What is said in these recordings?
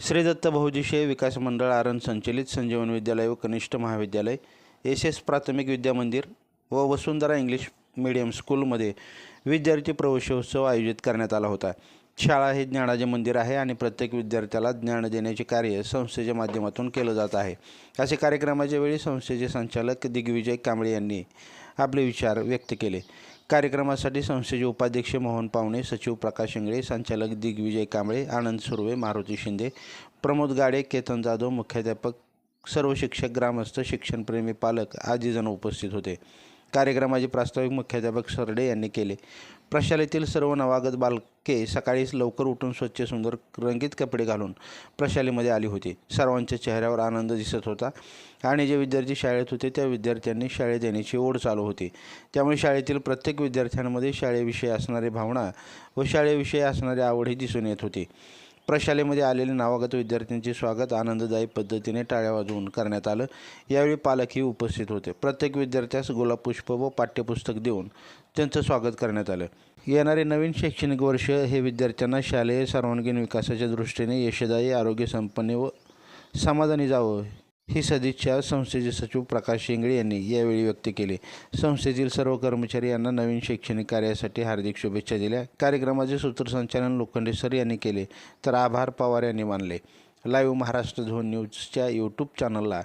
श्री दत्त बहुउद्देशीय विकास मंडळ आरण संचलित संजीवन विद्यालय व कनिष्ठ महाविद्यालय एस एस प्राथमिक विद्यामंदिर व वसुंधरा इंग्लिश मीडियम स्कूलमध्ये विद्यार्थी प्रवेशोत्सव आयोजित करण्यात आला होता. शाळा हे ज्ञानाचे मंदिर आहे आणि प्रत्येक विद्यार्थ्याला ज्ञान देण्याचे कार्य संस्थेच्या माध्यमातून केलं जात आहे. असे कार्यक्रमाच्या वेळी संस्थेचे संचालक दिग्विजय कांबळे यांनी आपले विचार व्यक्त केले. कार्यक्रमासाठी संस्थेचे उपाध्यक्ष मोहन पावणे सचिव प्रकाश इंगळे संचालक दिग्विजय कांबळे आनंद सुर्वे मारुती शिंदे प्रमोद गाडे केतन जाधव मुख्याध्यापक सर्व शिक्षक ग्रामस्थ शिक्षणप्रेमी पालक आदी जण उपस्थित होते. कार्यक्रमाचे प्रास्ताविक मुख्याध्यापक सरडे यांनी केले. प्रशालेतील सर्व नवागत बालके सकाळीच लवकर उठून स्वच्छ सुंदर रंगीत कपडे घालून प्रशालेमध्ये आली होती. सर्वांच्या चेहऱ्यावर आनंद दिसत होता आणि जे विद्यार्थी शाळेत होते त्या विद्यार्थ्यांनी शाळेत येण्याची ओढ चालू होती. त्यामुळे शाळेतील प्रत्येक विद्यार्थ्यांमध्ये शाळेविषयी असणारी भावना व शाळेविषयी असणारी आवडही दिसून येत होती. प्रशालेमध्ये आलेले नावागत विद्यार्थ्यांचे स्वागत आनंददायी पद्धतीने टाळ्या वाजवून करण्यात आलं. यावेळी पालकही उपस्थित होते. प्रत्येक विद्यार्थ्यास गुलाबपुष्प व पाठ्यपुस्तक देऊन त्यांचं स्वागत करण्यात आलं. येणारे नवीन शैक्षणिक वर्ष हे विद्यार्थ्यांना शालेय सर्वांगीण विकासाच्या दृष्टीने यशदायी आरोग्यसंपन्न व समाधानी जावं ही सदिच्छा संस्थेचे सचिव प्रकाश शेंगळे यांनी यावेळी व्यक्त केली. संस्थेतील सर्व कर्मचारी यांना नवीन शैक्षणिक कार्यासाठी हार्दिक शुभेच्छा दिल्या. कार्यक्रमाचे सूत्रसंचालन लोखंडे सर यांनी केले. तर आभार पवार यांनी मानले. लाईव्ह महाराष्ट्र झोन न्यूजच्या यूट्यूब चॅनलला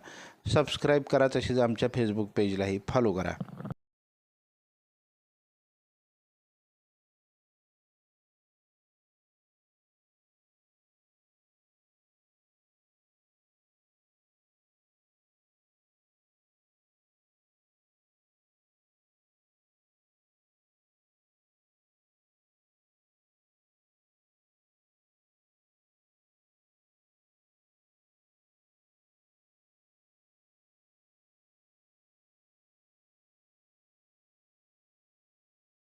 सबस्क्राईब करा तसेच आमच्या फेसबुक पेजलाही फॉलो करा.